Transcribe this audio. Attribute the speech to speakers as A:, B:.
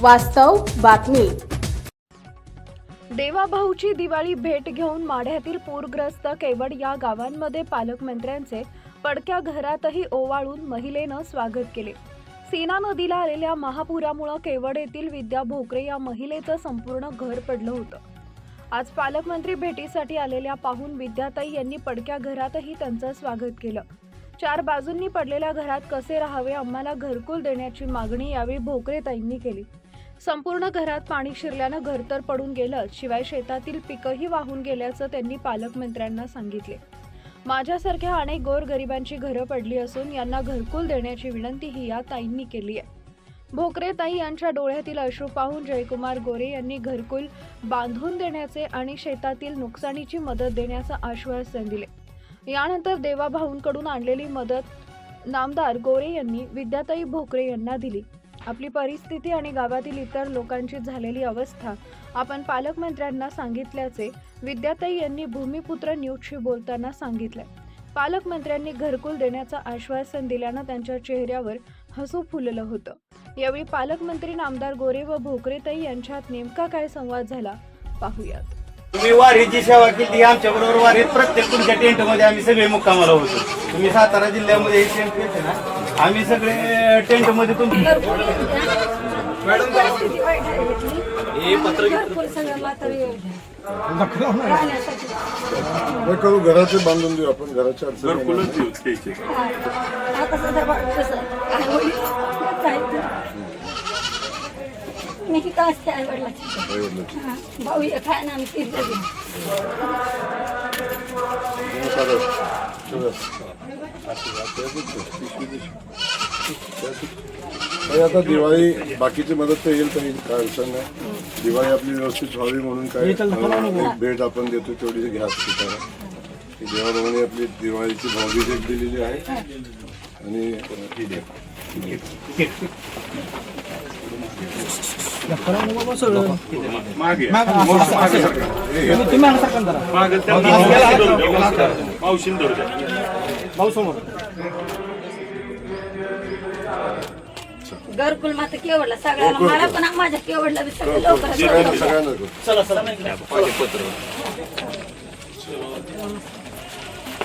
A: वास्तव बातमी.
B: देवाभाऊची दिवाळी भेट घेऊन माढ्यातील पूरग्रस्त केवड या गावांमध्ये पालकमंत्र्यांचे पडक्या घरातही ओवाळून महिलेनं स्वागत केले. सीना नदीला आलेल्या महापुरामुळं केवड येथील विद्या भोकरे या महिलेचं संपूर्ण घर पडलं होतं. आज पालकमंत्री भेटीसाठी आलेल्या पाहून विद्याताई यांनी पडक्या घरातही त्यांचं स्वागत केलं. चार बाजूंनी पडलेल्या घरात कसे राहावे आम्हाला घरकुल देण्याची मागणी यावेळी भोकरेताईंनी केली. संपूर्ण घरात पाणी शिरल्यानं घर तर पडून गेलं शिवाय शेतातील पिकंही वाहून गेल्याचं त्यांनी पालकमंत्र्यांना सांगितले. माझ्यासारख्या अनेक गोरगरिबांची घरं पडली असून यांना घरकुल देण्याची विनंतीही या ताईंनी केली आहे. भोकरे ताई यांच्या डोळ्यातील अश्रू पाहून जयकुमार गोरे यांनी घरकुल बांधून देण्याचे आणि शेतातील नुकसानीची मदत देण्याचं आश्वासन दिले. यानंतर देवाभाऊंकडून आणलेली मदत नामदार गोरे यांनी विद्याताई भोकरे यांना दिली. आपली परिस्थिती आणि गावातील इतर लोकांची झालेली अवस्था आपण पालकमंत्र्यांना सांगितल्याचे विद्याताई यांनी भूमिपुत्र न्यूजशी बोलताना सांगितले. पालकमंत्र्यांनी घरकुल देण्याचं आश्वासन दिल्यानं त्यांच्या चेहऱ्यावर हसू फुललं होतं. यावेळी पालकमंत्री नामदार गोरे व भोकरेताई यांच्यात नेमका काय संवाद झाला? पाहूयात.
C: तुम्ही वारीची सेवा केली आमच्या बरोबर वारीत प्रत्येक तुमच्या टेंटमध्ये आम्ही सगळे मुक्कामाला होतो. तुम्ही सातारा जिल्ह्यामध्ये हे टेंट घेते ना आम्ही सगळे टेंटमध्ये
D: नाही. करू घराचे बांधून देऊ आपण घराच्या अडचणी
E: मी का असते आई वडिलाची
D: आईवडिलांची.
E: भाऊ एक आहे ना आम्ही तीन जणी.
D: नमस्कार. ठेवा. काही आता दिवाळी बाकीची मदत तर येईल काही काय अडचण नाही दिवाळी आपली व्यवस्थित व्हावी म्हणून काय एक भेट आपण देतो तेवढी घ्या देवाभावाने आपली दिवाळीची भावबीज एक दिलेली आहे. आणि ही
E: घरकुल मात्र केवढला सगळ्याला मला पण माझ्या केवढला बी सगळं लवकर
D: सगळ्यांना सगळ्यांना करू.